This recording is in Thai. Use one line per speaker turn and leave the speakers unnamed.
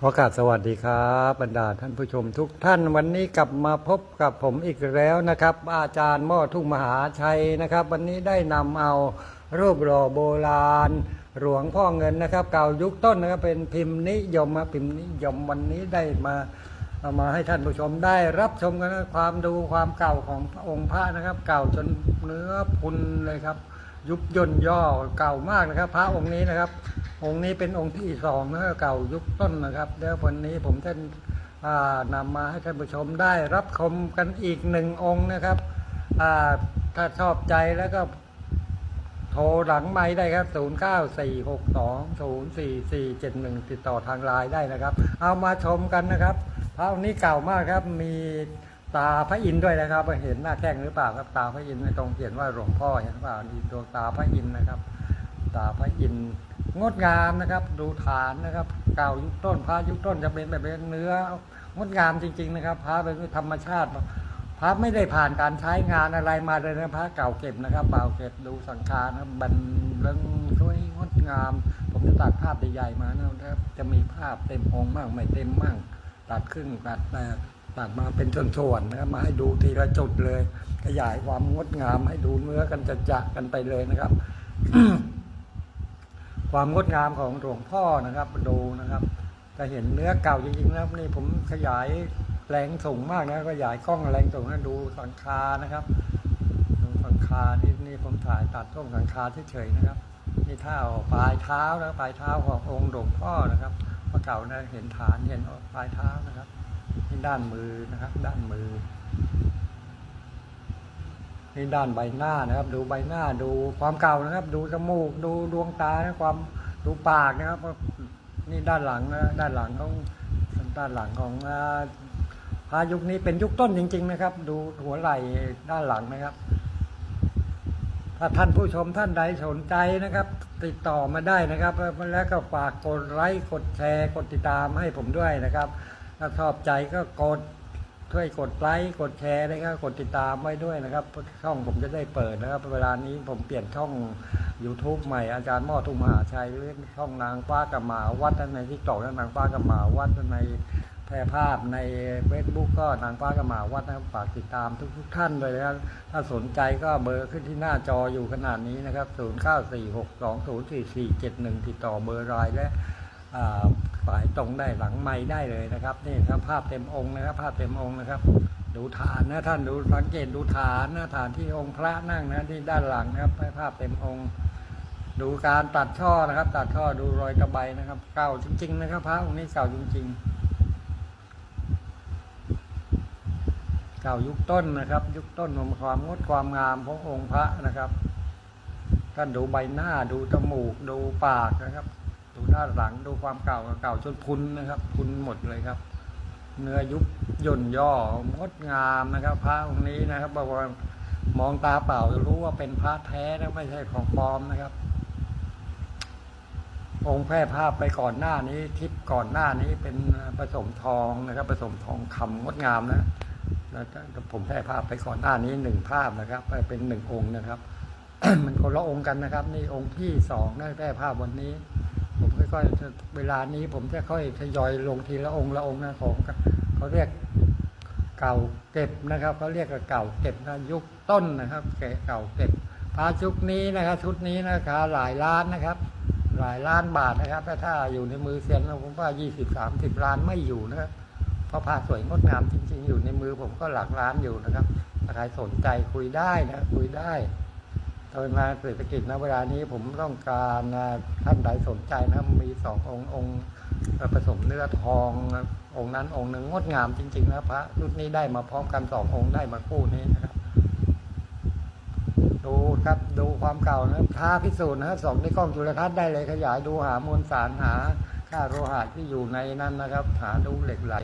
ขอกราบสวัสดีครับบรรดาท่านผู้ชมทุกท่านวันนี้กลับมาพบกับผมอีกแล้วนะครับ อาจารย์หม้อทุ่งมหาชัยนะครับ วันนี้ได้นำเอารูปหล่อโบราณ หลวงพ่อเงินนะครับ เก่ายุคต้นนะครับเป็นพิมพ์นิยมครับพิมพ์นิยมวันนี้ได้มาเอามาให้ท่านผู้ชมได้รับชมกันนะความดูความเก่าขององค์พระนะครับ เก่าจนเนื้อพุนเลยครับ ยุบย่นย่อเก่ามากนะครับ พระองค์นี้นะครับ องค์นี้เป็นองค์ที่สองนะเก่ายุคต้นนะครับ แล้ววันนี้ผมท่านนำมาให้ท่านผู้ชมได้รับชมกันอีกหนึ่งองค์นะครับถ้าชอบใจแล้วก็โทรหลังไม้ได้ครับ 0 9 4 6 2 0 4 4 7 1 ติดต่อทางไลน์ได้นะครับ เอามาชมกันนะครับพระองค์นี้เก่ามากครับ มีตาพระอินทด้วยนะครับเห็นหน้าแข้งหรือเปล่าครับตาพระอินทร์ตรงเขียนว่าหลวงพ่อเห็นหรือเปล่านี่ดวงตาพระอินทร์นะครับ ตาพระอินทร์ งดงามนะครับ ดูฐานนะครับเก่ายุคต้นพระยุคต้นจะเป็นแบบเนื้องดงามจริง ๆ นะครับพระเป็นธรรมชาติพระไม่ได้ผ่านการใช้งานอะไรมาเลยนะพระเก่าเก็บนะครับเปล่าเก็บดูสังขารนะครับบันเรื่องสวยงดงาม ผมจะตัดภาพใหญ่ๆมานะครับ จะมีภาพเต็มองค์มั่งไม่เต็มมั่งตัดครึ่งตัดแต่ตัดมาเป็นส่วนๆนะครับมาให้ดูทีละจุดเลย ขยายความงดงามให้ดูเนื้อกันจะจะกันไปเลยนะครับ ความงดงามของหลวงพ่อนะครับดูนะครับจะเห็นเนื้อเก่าจริงๆนะครับนี่ผมขยายแรงสูงมากนะขยายกล้องแรงสูงนะดูสังคานะครับดูสังคาที่นี่ผมถ่ายตัดช่วงสังคาเฉยๆนะครับนี่เท้าปลายเท้านะปลายเท้าขององค์หลวงพ่อนะครับพระเก่านะเห็นฐานเห็นปลายเท้านะครับนี่ด้านมือนะครับ ด้านมือ นี่ด้านใบหน้านะครับ ดูใบหน้าดูความเก่านะครับ ดูจมูกดูดวงตานะความดูปากนะครับ นี่ด้านหลังนะด้านหลังของด้านหลังของอาพายุคนี้เป็นยุคต้นจริง ๆ นะครับ ดูหัวไหล่ด้านหลังนะครับ ถ้าท่านผู้ชมท่านใดสนใจนะครับ ติดต่อมาได้นะครับ แล้วก็ฝากกดไลค์กดแชร์กดติดตามให้ผมด้วยนะครับ ถ้าชอบใจก็กด ช่วยกดไลค์กดแชร์นะครับกดติดตามไว้ด้วยนะครับ ช่องผมจะได้เปิดนะครับ เวลานี้ผมเปลี่ยนช่อง YouTube ใหม่อาจารย์ม้อทุ่มหาชัยเรื่องช่องนางฟ้ากับหมาวัดในที่ตอกนางฟ้ากับหมาวัดในแพร่ภาพในเฟซบุ๊กก็นางฟ้ากับหมาวัดนะครับฝากติดตามทุกทุกท่านเลยนะครับถ้าสนใจก็เบอร์ขึ้นที่หน้าจออยู่ขนาดนี้นะครับ 0946204471 ติดต่อเบอร์ไลน์และ อ่ายตรงได้หลังไม้ได้เลยนะครับ นี่ครับภาพเต็มองค์นะครับ ภาพเต็มองค์นะครับ ดูฐานนะท่านดูสังเกตดูฐานนะฐานที่องค์พระนั่งนะที่ด้านหลังนะครับภาพเต็มองค์ดูการตัดช่อนะครับ ตัดช่อดูรอยตะไบนะครับ เก่าจริง ๆ นะครับ พระองค์นี้เก่าจริง ๆ เก่ายุคต้นนะครับ ยุคต้นของความงดความงามขององค์พระนะครับท่านดูใบหน้าดูจมูกดูปากนะครับ ดูด้านหลังดูความเก่าเก่าจนพุนนะครับ พุนหมดเลยครับ เนื้อยุบย่นย่องดงามนะครับ พระองค์นี้นะครับบอกว่ามองตาเปล่าจะรู้ว่าเป็นพระแท้นะไม่ใช่ของปลอมนะครับ องค์แพร่ภาพไปก่อนหน้านี้คลิปก่อนหน้านี้เป็นผสมทองนะครับผสมทองคำงดงามนะแล้วผมแพร่ภาพไปก่อนหน้านี้หนึ่งภาพนะครับเป็นหนึ่งองค์นะครับ มันคนละองค์กันนะครับ นี่องค์ที่สองได้แพร่ภาพวันนี้ ผมค่อยๆเวลานี้ผมจะค่อยทยอยลงทีละองค์ละองค์นะของเขาเรียกเก่าเก็บนะครับเขาเรียกว่าเก่าเก็บนะยุคต้นนะครับแก่เก่าเก็บพระชุดนี้นะครับชุดนี้นะครับหลายล้านนะครับ หลายล้านบาทนะครับถ้าถ้าอยู่ในมือเซียนผมว่ายี่สิบสามสิบล้านไม่อยู่นะครับเพราะผ้าสวยงดงามจริง ๆ อยู่ในมือผมก็หลักล้านอยู่นะครับใครสนใจคุยได้นะคุยได้ โดยมาเศรษฐกิจนะเวลานี้ผมต้องการนะท่านใดสนใจนะมีสององค์องค์ผสมเนื้อทององค์นั้นองค์หนึ่งงดงามจริงๆนะพระรุ่นนี้ได้มาพร้อมกันสององค์ได้มาคู่นี้นะครับ ดูครับดูความเก่านะท้าพิสูจน์นะสองในกล้องจุลทรรศน์ได้เลยขยายดูหามวลสารหาค่าโลหะที่อยู่ในนั้นนะครับ หาดูเหล็กไหล